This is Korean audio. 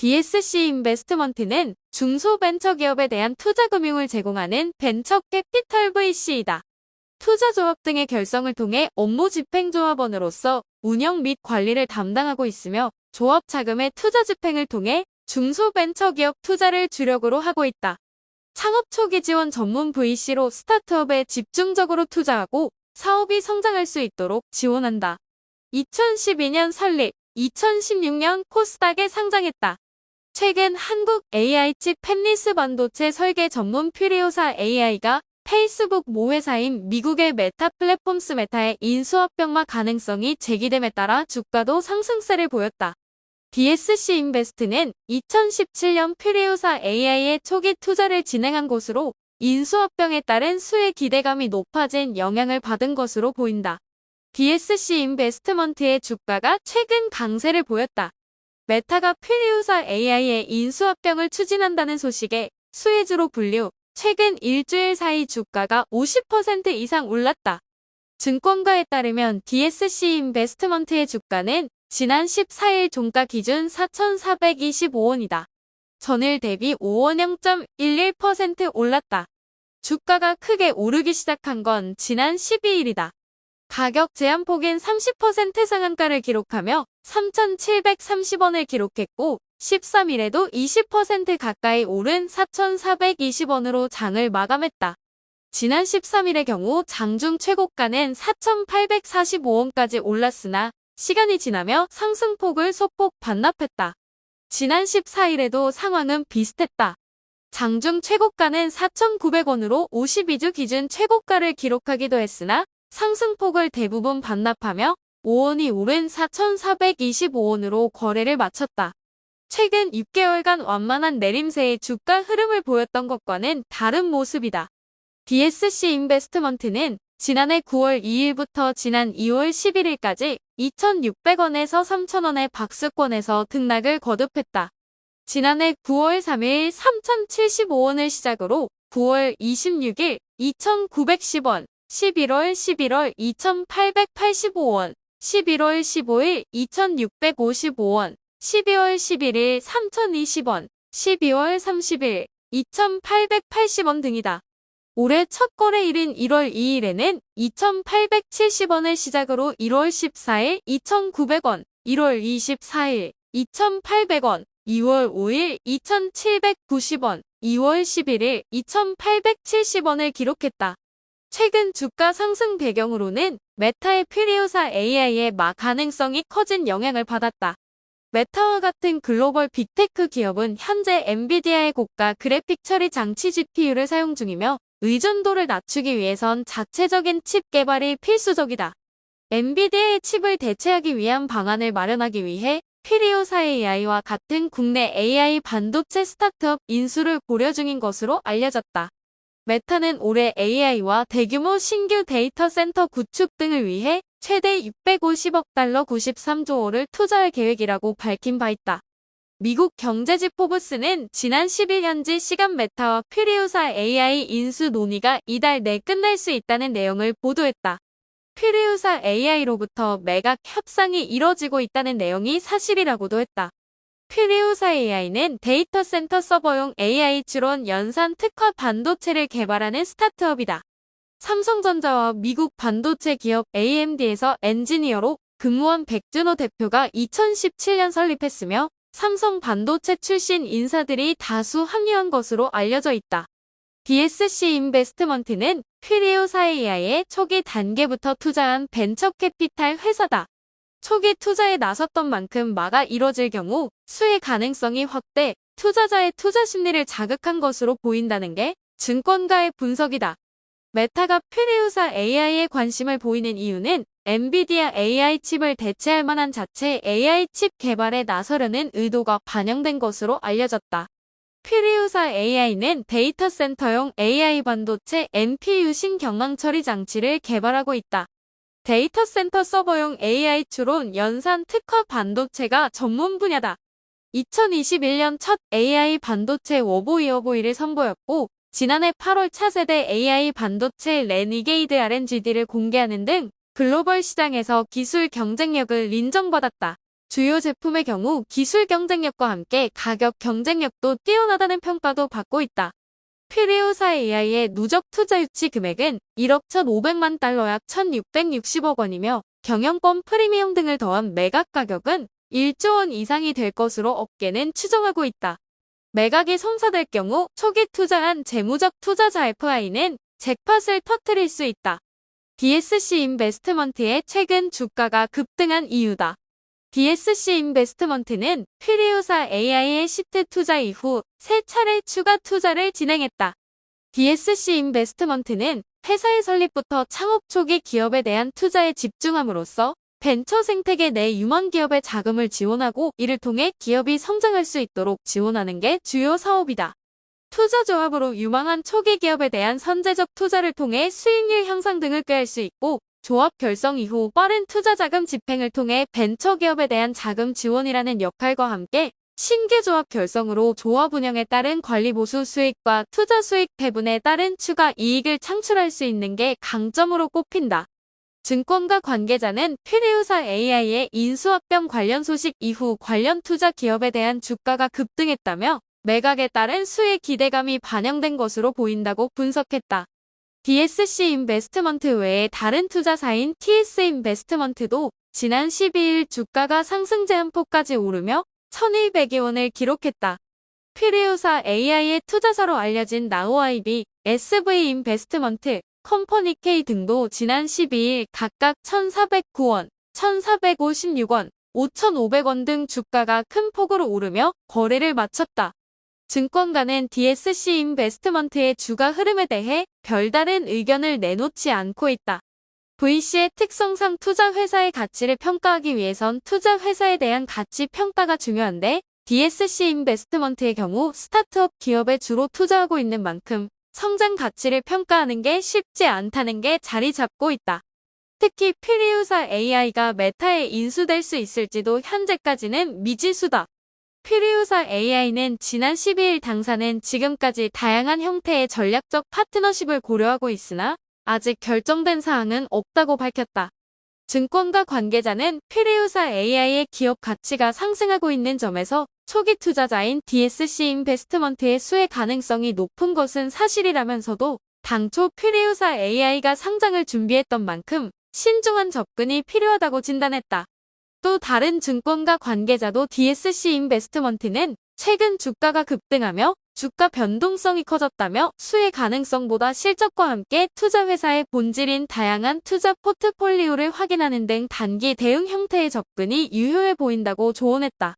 DSC 인베스트먼트는 중소벤처기업에 대한 투자금융을 제공하는 벤처 캐피털 VC이다. 투자조합 등의 결성을 통해 업무 집행조합원으로서 운영 및 관리를 담당하고 있으며 조합 자금의 투자 집행을 통해 중소벤처기업 투자를 주력으로 하고 있다. 창업 초기 지원 전문 VC로 스타트업에 집중적으로 투자하고 사업이 성장할 수 있도록 지원한다. 2012년 설립, 2016년 코스닥에 상장했다. 최근 한국 AI칩 펜리스 반도체 설계 전문 퓨리오사 AI가 페이스북 모회사인 미국의 메타 플랫폼스 메타의 인수합 병마 가능성이 제기됨에 따라 주가도 상승세를 보였다. DSC 인베스트는 2017년 퓨리오사 AI의 초기 투자를 진행한 곳으로 인수합병에 따른 수혜 기대감이 높아진 영향을 받은 것으로 보인다. DSC 인베스트먼트의 주가가 최근 강세를 보였다. 메타가 퓨리오사 AI의 인수합병을 추진한다는 소식에 수혜주로 분류, 최근 일주일 사이 주가가 50% 이상 올랐다. 증권가에 따르면 DSC 인베스트먼트의 주가는 지난 14일 종가 기준 4,425원이다. 전일 대비 5원 0.11% 올랐다. 주가가 크게 오르기 시작한 건 지난 12일이다. 가격 제한폭인 30% 상한가를 기록하며 3,730원을 기록했고 13일에도 20% 가까이 오른 4,420원으로 장을 마감했다. 지난 13일의 경우 장중 최고가는 4,845원까지 올랐으나 시간이 지나며 상승폭을 소폭 반납했다. 지난 14일에도 상황은 비슷했다. 장중 최고가는 4,900원으로 52주 기준 최고가를 기록하기도 했으나 상승폭을 대부분 반납하며 5원이 오른 4,425원으로 거래를 마쳤다. 최근 6개월간 완만한 내림세의 주가 흐름을 보였던 것과는 다른 모습이다. DSC 인베스트먼트는 지난해 9월 2일부터 지난 2월 11일까지 2,600원에서 3,000원의 박스권에서 등락을 거듭했다. 지난해 9월 3일 3,075원을 시작으로 9월 26일 2,910원, 11월 11월 2,885원, 11월 15일 2,655원, 12월 11일 3,020원, 12월 30일 2,880원 등이다. 올해 첫 거래일인 1월 2일에는 2,870원을 시작으로 1월 14일 2,900원, 1월 24일 2,800원, 2월 5일 2,790원, 2월 11일 2,870원을 기록했다. 최근 주가 상승 배경으로는 메타의 퓨리오사 AI의 마 가능성이 커진 영향을 받았다. 메타와 같은 글로벌 빅테크 기업은 현재 엔비디아의 고가 그래픽 처리 장치 GPU를 사용 중이며 의존도를 낮추기 위해선 자체적인 칩 개발이 필수적이다. 엔비디아의 칩을 대체하기 위한 방안을 마련하기 위해 퓨리오사 AI와 같은 국내 AI 반도체 스타트업 인수를 고려 중인 것으로 알려졌다. 메타는 올해 AI와 대규모 신규 데이터 센터 구축 등을 위해 최대 650억 달러 93조 원을 투자할 계획이라고 밝힌 바 있다. 미국 경제지 포브스는 지난 10일 현지 시간 메타와 퓨리오사 AI 인수 논의가 이달 내 끝날 수 있다는 내용을 보도했다. 퓨리오사 AI로부터 매각 협상이 이뤄지고 있다는 내용이 사실이라고도 했다. 퓨리오사 AI는 데이터 센터 서버용 AI 추론 연산 특화 반도체를 개발하는 스타트업이다. 삼성전자와 미국 반도체 기업 AMD에서 엔지니어로 근무한 백준호 대표가 2017년 설립했으며 삼성 반도체 출신 인사들이 다수 합류한 것으로 알려져 있다. DSC 인베스트먼트는 퓨리오사 AI의 초기 단계부터 투자한 벤처 캐피탈 회사다. 초기 투자에 나섰던 만큼 마가 이뤄질 경우 수혜 가능성이 확대, 투자자의 투자 심리를 자극한 것으로 보인다는 게 증권가의 분석이다. 메타가 퓨리우사 AI에 관심을 보이는 이유는 엔비디아 AI 칩을 대체할 만한 자체 AI 칩 개발에 나서려는 의도가 반영된 것으로 알려졌다. 퓨리우사 AI는 데이터 센터용 AI 반도체 NPU 신경망 처리 장치를 개발하고 있다. 데이터 센터 서버용 AI 추론 연산 특화 반도체가 전문 분야다. 2021년 첫 AI 반도체 워보이어보이를 선보였고 지난해 8월 차세대 AI 반도체 레니게이드 R&GD를 공개하는 등 글로벌 시장에서 기술 경쟁력을 인정받았다. 주요 제품의 경우 기술 경쟁력과 함께 가격 경쟁력도 뛰어나다는 평가도 받고 있다. 퓨리오사 AI의 누적 투자 유치 금액은 1억 1,500만 달러 약 1,660억 원이며 경영권 프리미엄 등을 더한 매각 가격은 1조 원 이상이 될 것으로 업계는 추정하고 있다. 매각이 성사될 경우 초기 투자한 재무적 투자자 FI는 잭팟을 터뜨릴 수 있다. DSC 인베스트먼트의 최근 주가가 급등한 이유다. DSC 인베스트먼트는 퓨리오사 AI의 시트 투자 이후 세 차례 추가 투자를 진행했다. DSC 인베스트먼트는 회사의 설립부터 창업 초기 기업에 대한 투자에 집중함으로써 벤처 생태계 내 유망 기업의 자금을 지원하고 이를 통해 기업이 성장할 수 있도록 지원하는 게 주요 사업이다. 투자 조합으로 유망한 초기 기업에 대한 선제적 투자를 통해 수익률 향상 등을 꾀할 수 있고 조합 결성 이후 빠른 투자 자금 집행을 통해 벤처 기업에 대한 자금 지원이라는 역할과 함께 신규 조합 결성으로 조합 운영에 따른 관리 보수 수익과 투자 수익 배분에 따른 추가 이익을 창출할 수 있는 게 강점으로 꼽힌다. 증권가 관계자는 퓨리우사 AI의 인수합병 관련 소식 이후 관련 투자 기업에 대한 주가가 급등했다며 매각에 따른 수의 기대감이 반영된 것으로 보인다고 분석했다. DSC 인베스트먼트 외에 다른 투자사인 TS 인베스트먼트도 지난 12일 주가가 상승 제한폭까지 오르며 1200여 원을 기록했다. 퓨리우사 AI의 투자사로 알려진 나우아이비, SV 인베스트먼트, 컴퍼니 K 등도 지난 12일 각각 1,409원, 1,456원, 5,500원 등 주가가 큰 폭으로 오르며 거래를 마쳤다. 증권가는 DSC 인베스트먼트의 주가 흐름에 대해 별다른 의견을 내놓지 않고 있다. VC의 특성상 투자 회사의 가치를 평가하기 위해선 투자 회사에 대한 가치 평가가 중요한데 DSC 인베스트먼트의 경우 스타트업 기업에 주로 투자하고 있는 만큼 성장 가치를 평가하는 게 쉽지 않다는 게 자리 잡고 있다. 특히 퓨리우사 AI가 메타에 인수될 수 있을지도 현재까지는 미지수다. 퓨리우사 AI는 지난 12일 당사는 지금까지 다양한 형태의 전략적 파트너십을 고려하고 있으나 아직 결정된 사항은 없다고 밝혔다. 증권가 관계자는 퓨리우사 AI의 기업 가치가 상승하고 있는 점에서 초기 투자자인 DSC 인베스트먼트의 수혜 가능성이 높은 것은 사실이라면서도 당초 퓨리우사 AI가 상장을 준비했던 만큼 신중한 접근이 필요하다고 진단했다. 또 다른 증권가 관계자도 DSC 인베스트먼트는 최근 주가가 급등하며 주가 변동성이 커졌다며 수혜 가능성보다 실적과 함께 투자 회사의 본질인 다양한 투자 포트폴리오를 확인하는 등 단기 대응 형태의 접근이 유효해 보인다고 조언했다.